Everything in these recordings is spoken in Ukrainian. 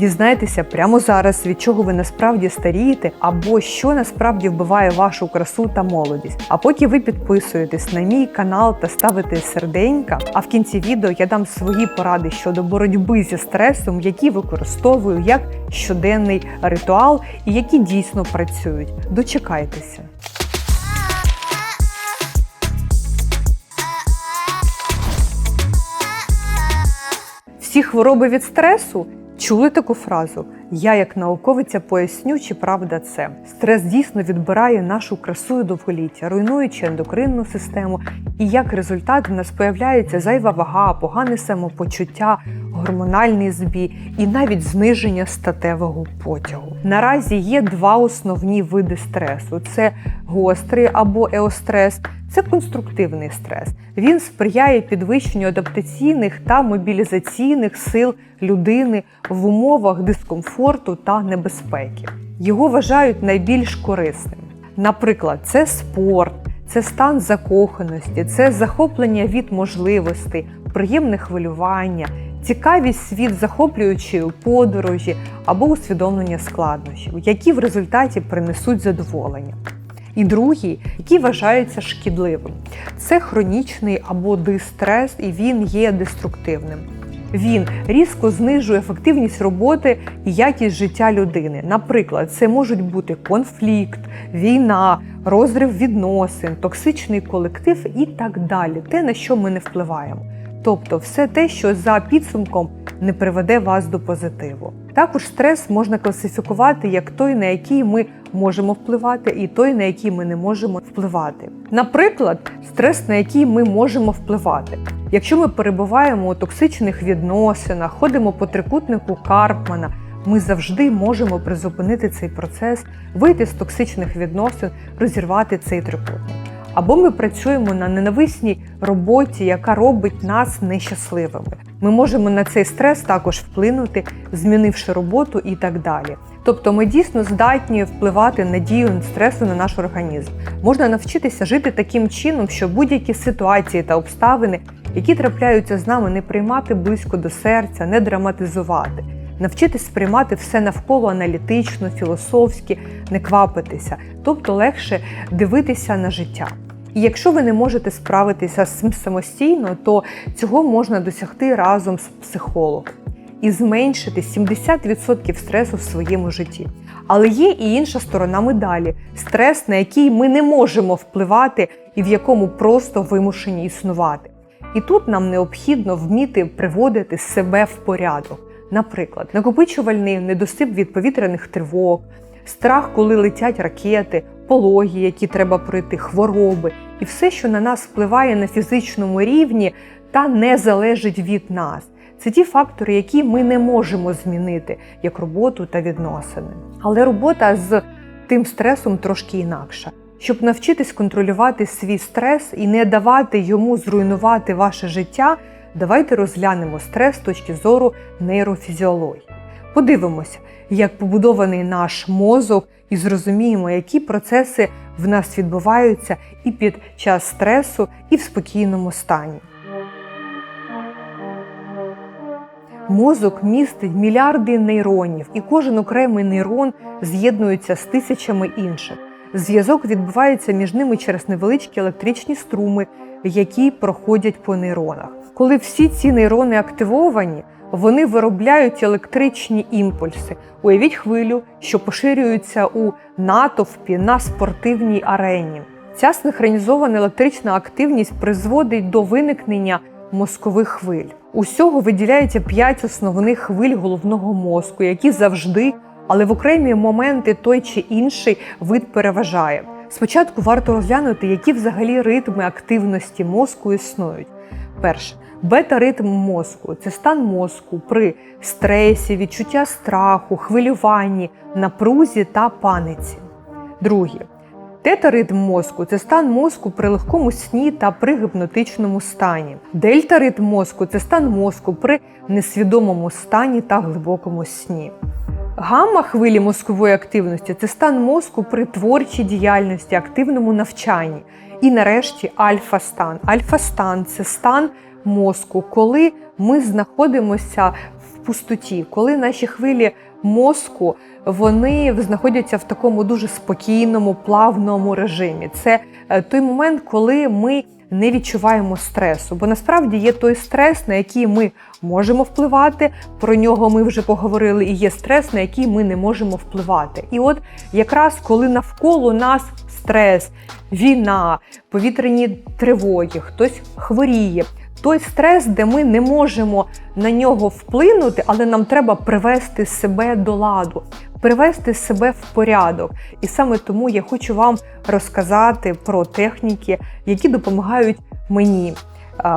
Дізнайтеся прямо зараз, від чого ви насправді старієте, або що насправді вбиває вашу красу та молодість. А поки ви підписуєтесь на мій канал та ставите серденька, а в кінці відео я дам свої поради щодо боротьби зі стресом, які використовую як щоденний ритуал і які дійсно працюють. Дочекайтеся. Всі хвороби від стресу чули таку фразу. Я, як науковиця, поясню, чи правда це. Стрес дійсно відбирає нашу красу і довголіття, руйнуючи ендокринну систему, і як результат в нас появляється зайва вага, погане самопочуття, гормональний збій і навіть зниження статевого потягу. Наразі є два основні види стресу: це гострий або еострес. Це конструктивний стрес. Він сприяє підвищенню адаптаційних та мобілізаційних сил людини в умовах дискомфорту та небезпеки. Його вважають найбільш корисним. Наприклад, це спорт, це стан закоханості, це захоплення від можливостей, приємне хвилювання, цікавість світ захоплюючої подорожі або усвідомлення складнощів, які в результаті принесуть задоволення. І другий, який вважається шкідливим, це хронічний або дистрес, і він є деструктивним. Він різко знижує ефективність роботи і якість життя людини. Наприклад, це можуть бути конфлікт, війна, розрив відносин, токсичний колектив і так далі, те, на що ми не впливаємо. Тобто все те, що за підсумком не приведе вас до позитиву. Також стрес можна класифікувати як той, на який ми можемо впливати, і той, на який ми не можемо впливати. Наприклад, стрес, на який ми можемо впливати. Якщо ми перебуваємо у токсичних відносинах, ходимо по трикутнику Карпмана, ми завжди можемо призупинити цей процес, вийти з токсичних відносин, розірвати цей трикутник. Або ми працюємо на ненависній роботі, яка робить нас нещасливими. Ми можемо на цей стрес також вплинути, змінивши роботу і так далі. Тобто ми дійсно здатні впливати на дію стресу на наш організм. Можна навчитися жити таким чином, що будь-які ситуації та обставини, які трапляються з нами, не приймати близько до серця, не драматизувати. Навчитись сприймати все навколо аналітично, філософськи, не квапитися, тобто легше дивитися на життя. І якщо ви не можете справитися з цим самостійно, то цього можна досягти разом з психологом і зменшити 70% стресу в своєму житті. Але є і інша сторона медалі стрес, на який ми не можемо впливати і в якому просто вимушені існувати. І тут нам необхідно вміти приводити себе в порядок. Наприклад, накопичувальний недосип від повітряних тривог, страх, коли летять ракети, пологи, які треба пройти, хвороби, і все, що на нас впливає на фізичному рівні та не залежить від нас. Це ті фактори, які ми не можемо змінити, як роботу та відносини. Але робота з тим стресом трошки інакша. Щоб навчитись контролювати свій стрес і не давати йому зруйнувати ваше життя, давайте розглянемо стрес з точки зору нейрофізіології. Подивимося, як побудований наш мозок, і зрозуміємо, які процеси в нас відбуваються і під час стресу, і в спокійному стані. Мозок містить мільярди нейронів, і кожен окремий нейрон з'єднується з тисячами інших. Зв'язок відбувається між ними через невеличкі електричні струми, які проходять по нейронах. Коли всі ці нейрони активовані, вони виробляють електричні імпульси. Уявіть хвилю, що поширюється у натовпі на спортивній арені. Ця синхронізована електрична активність призводить до виникнення мозкових хвиль. Усього виділяється п'ять основних хвиль головного мозку, які завжди, але в окремі моменти той чи інший вид переважає. Спочатку варто розглянути, які взагалі ритми активності мозку існують. Перше бета-ритм мозку це стан мозку при стресі, відчуття страху, хвилюванні, напрузі та паниці. Друге Тета-ритм мозку це стан мозку при легкому сні та при гіпнотичному стані. Дельта-ритм мозку це стан мозку при несвідомому стані та глибокому сні. Гамма хвилі мозкової активності це стан мозку при творчій діяльності, активному навчанні. І нарешті альфа-стан. Альфа-стан це стан мозку, коли ми знаходимося в пустоті, коли наші хвилі мозку вони знаходяться в такому дуже спокійному, плавному режимі. Це е, той момент, коли ми не відчуваємо стресу, бо насправді є той стрес, на який ми можемо впливати. Про нього ми вже поговорили, і є стрес, на який ми не можемо впливати. І от якраз коли навколо нас стрес, війна, повітряні тривоги, хтось хворіє. Той стрес, де ми не можемо на нього вплинути, але нам треба привести себе до ладу, привести себе в порядок. І саме тому я хочу вам розказати про техніки, які допомагають мені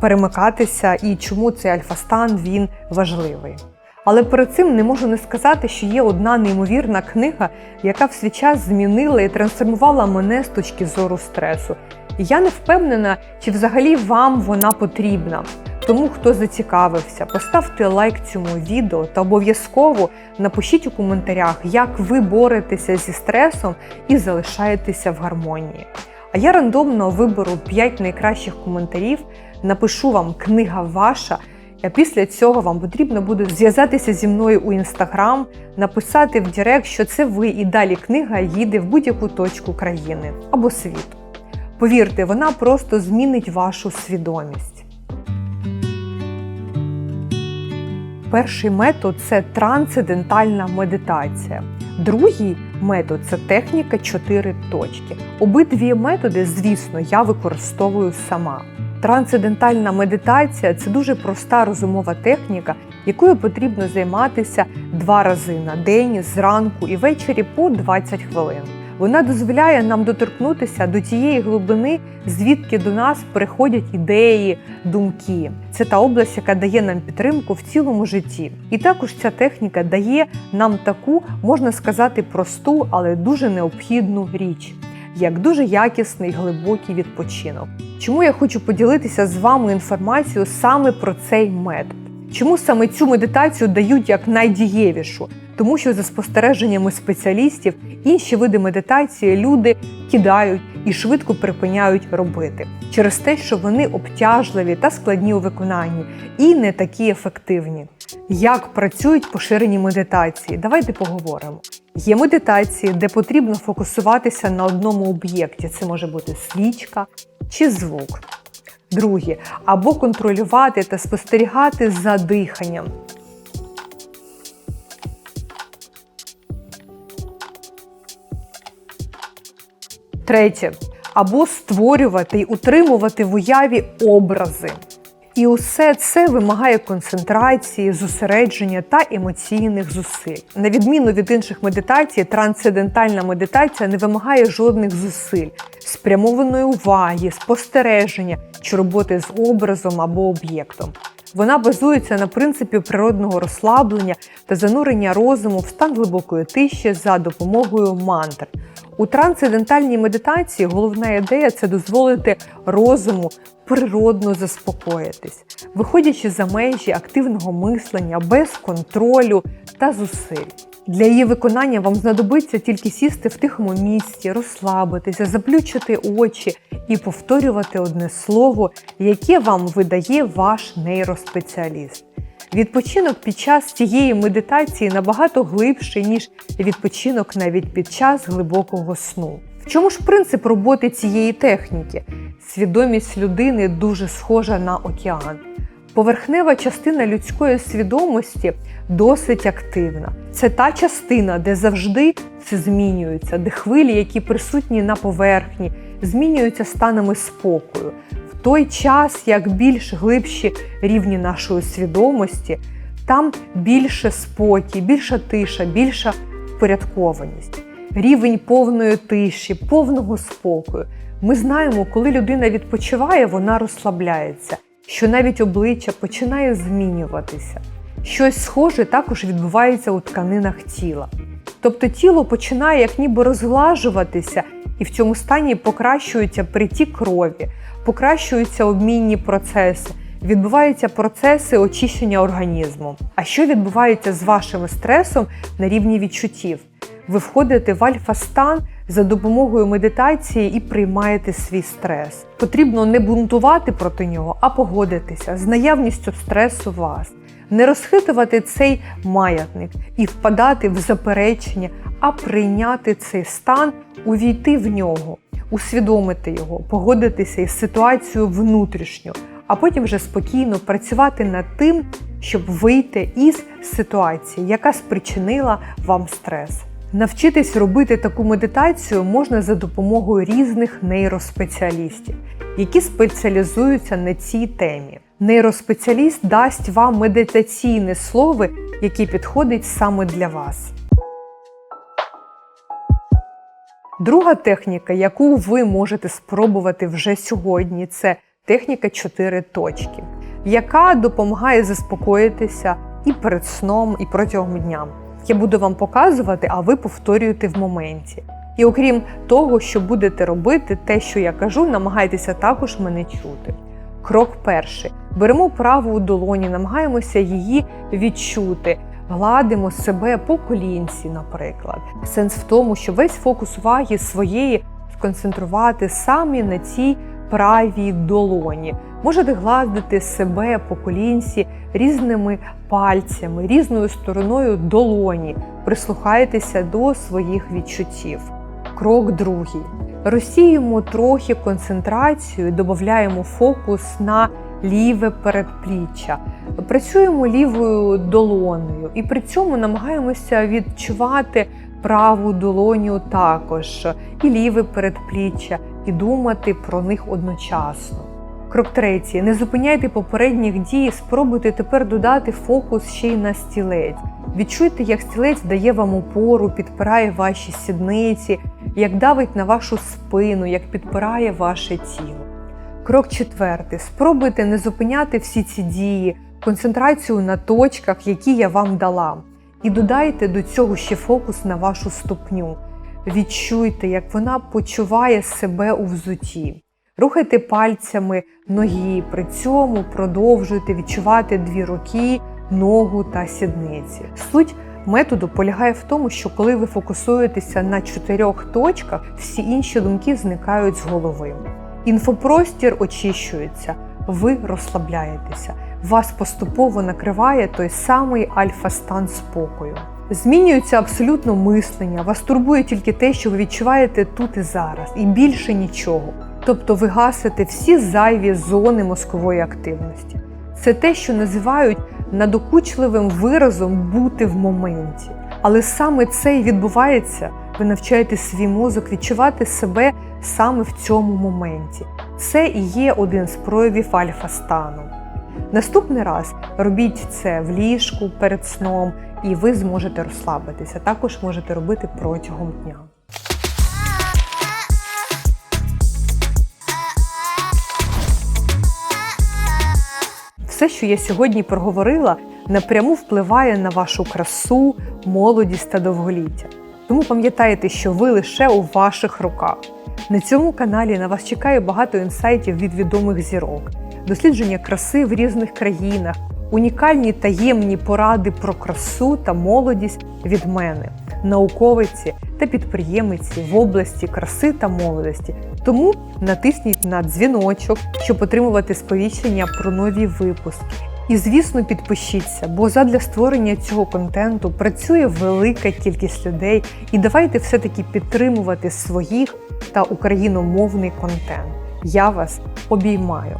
перемикатися і чому цей альфа-стан він важливий. Але перед цим не можу не сказати, що є одна неймовірна книга, яка в свій час змінила і трансформувала мене з точки зору стресу. Я не впевнена, чи взагалі вам вона потрібна. Тому, хто зацікавився, поставте лайк цьому відео та обов'язково напишіть у коментарях, як ви боретеся зі стресом і залишаєтеся в гармонії. А я рандомно виберу 5 найкращих коментарів, напишу вам книга ваша. А після цього вам потрібно буде зв'язатися зі мною у інстаграм, написати в Директ, що це ви, і далі книга їде в будь-яку точку країни або світу. Повірте, вона просто змінить вашу свідомість. Перший метод це трансцендентальна медитація. Другий метод це техніка 4 точки. Обидві методи, звісно, я використовую сама. Трансцендентальна медитація це дуже проста розумова техніка, якою потрібно займатися два рази на день, зранку і ввечері по 20 хвилин. Вона дозволяє нам доторкнутися до тієї глибини, звідки до нас приходять ідеї, думки. Це та область, яка дає нам підтримку в цілому житті. І також ця техніка дає нам таку, можна сказати, просту, але дуже необхідну річ. Як дуже якісний глибокий відпочинок. Чому я хочу поділитися з вами інформацією саме про цей метод? Чому саме цю медитацію дають як найдієвішу? Тому що за спостереженнями спеціалістів інші види медитації люди кидають і швидко припиняють робити через те, що вони обтяжливі та складні у виконанні і не такі ефективні. Як працюють поширені медитації? Давайте поговоримо. Є медитації, де потрібно фокусуватися на одному об'єкті. Це може бути свічка чи звук. Друге, або контролювати та спостерігати за диханням. Третє. Або створювати і утримувати в уяві образи. І усе це вимагає концентрації, зосередження та емоційних зусиль. На відміну від інших медитацій, трансцендентальна медитація не вимагає жодних зусиль, спрямованої уваги, спостереження чи роботи з образом або об'єктом. Вона базується на принципі природного розслаблення та занурення розуму в стан глибокої тиші за допомогою мантр. У трансцендентальній медитації головна ідея це дозволити розуму природно заспокоїтись, виходячи за межі активного мислення без контролю та зусиль. Для її виконання вам знадобиться тільки сісти в тихому місці, розслабитися, заплющити очі і повторювати одне слово, яке вам видає ваш нейроспеціаліст. Відпочинок під час цієї медитації набагато глибший, ніж відпочинок навіть під час глибокого сну. В чому ж принцип роботи цієї техніки? Свідомість людини дуже схожа на океан. Поверхнева частина людської свідомості досить активна. Це та частина, де завжди все змінюється, де хвилі, які присутні на поверхні, змінюються станами спокою. В той час, як більш глибші рівні нашої свідомості, там більше спокій, більша тиша, більша впорядкованість. Рівень повної тиші, повного спокою. Ми знаємо, коли людина відпочиває, вона розслабляється, що навіть обличчя починає змінюватися. Щось схоже також відбувається у тканинах тіла. Тобто тіло починає як ніби розглажуватися, і в цьому стані покращується притік крові, покращуються обмінні процеси, відбуваються процеси очищення організму. А що відбувається з вашим стресом на рівні відчуттів? Ви входите в альфа-стан за допомогою медитації і приймаєте свій стрес. Потрібно не бунтувати проти нього, а погодитися з наявністю стресу вас. Не розхитувати цей маятник і впадати в заперечення, а прийняти цей стан, увійти в нього, усвідомити його, погодитися із ситуацією внутрішньо, а потім вже спокійно працювати над тим, щоб вийти із ситуації, яка спричинила вам стрес. Навчитись робити таку медитацію можна за допомогою різних нейроспеціалістів, які спеціалізуються на цій темі. Нейроспеціаліст дасть вам медитаційне слово, яке підходить саме для вас. Друга техніка, яку ви можете спробувати вже сьогодні, це техніка 4 точки, яка допомагає заспокоїтися і перед сном, і протягом дня. Я буду вам показувати, а ви повторюєте в моменті. І окрім того, що будете робити, те, що я кажу, намагайтеся також мене чути. Крок перший. Беремо праву долоні, намагаємося її відчути, гладимо себе по колінці, наприклад. Сенс в тому, що весь фокус уваги своєї сконцентрувати саме на цій правій долоні. Можете гладити себе по колінці різними пальцями, різною стороною долоні. Прислухайтеся до своїх відчуттів. Крок другий. Розсіємо трохи концентрацію, додаємо фокус на ліве передпліччя. Працюємо лівою долонею і при цьому намагаємося відчувати праву долоню також, і ліве передпліччя, і думати про них одночасно. Крок третій. Не зупиняйте попередніх дій, спробуйте тепер додати фокус ще й на стілець. Відчуйте, як стілець дає вам опору, підпирає ваші сідниці, як давить на вашу спину, як підпирає ваше тіло. Крок четвертий. Спробуйте не зупиняти всі ці дії, концентрацію на точках, які я вам дала. І додайте до цього ще фокус на вашу ступню. Відчуйте, як вона почуває себе у взуті. Рухайте пальцями ноги, при цьому продовжуйте відчувати дві руки, ногу та сідниці. Суть методу полягає в тому, що коли ви фокусуєтеся на чотирьох точках, всі інші думки зникають з голови. Інфопростір очищується, ви розслабляєтеся, вас поступово накриває той самий альфа-стан спокою. Змінюється абсолютно мислення, вас турбує тільки те, що ви відчуваєте тут і зараз, і більше нічого. Тобто ви гасите всі зайві зони мозкової активності. Це те, що називають надокучливим виразом бути в моменті. Але саме це і відбувається, ви навчаєте свій мозок відчувати себе саме в цьому моменті. Це і є один з проявів альфа-стану. Наступний раз робіть це в ліжку перед сном, і ви зможете розслабитися. Також можете робити протягом дня. Все, що я сьогодні проговорила, напряму впливає на вашу красу, молодість та довголіття. Тому пам'ятайте, що ви лише у ваших руках. На цьому каналі на вас чекає багато інсайтів від відомих зірок, дослідження краси в різних країнах, унікальні таємні поради про красу та молодість від мене, науковиці та підприємиці в області краси та молодості. Тому натисніть на дзвіночок, щоб отримувати сповіщення про нові випуски. І, звісно, підпишіться, бо задля створення цього контенту працює велика кількість людей, і давайте все-таки підтримувати своїх та україномовний контент. Я вас обіймаю.